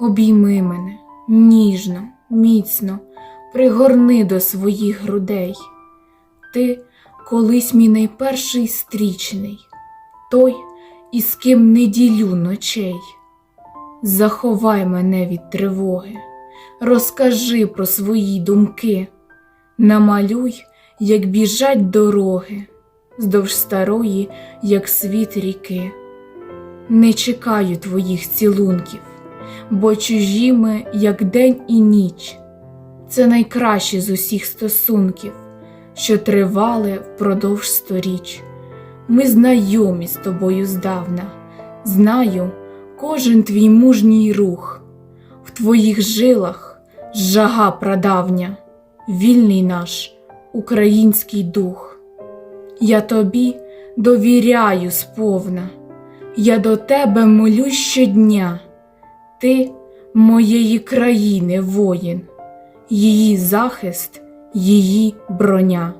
Обійми мене ніжно, міцно, пригорни до своїх грудей. Ти колись мій найперший стрічний, той, із ким не ділю ночей. Заховай мене від тривоги, розкажи про свої думки, намалюй, як біжать дороги, здовж старої, як світ ріки. Не чекаю твоїх цілунків, бо чужі ми, як день і ніч. Це найкраще з усіх стосунків, що тривали впродовж сторіч. Ми знайомі з тобою здавна, знаю кожен твій мужній рух, в твоїх жилах жага прадавня, вільний наш український дух. Я тобі довіряю сповна, я до тебе молю щодня, ти моєї країни воїн, її захист, її броня.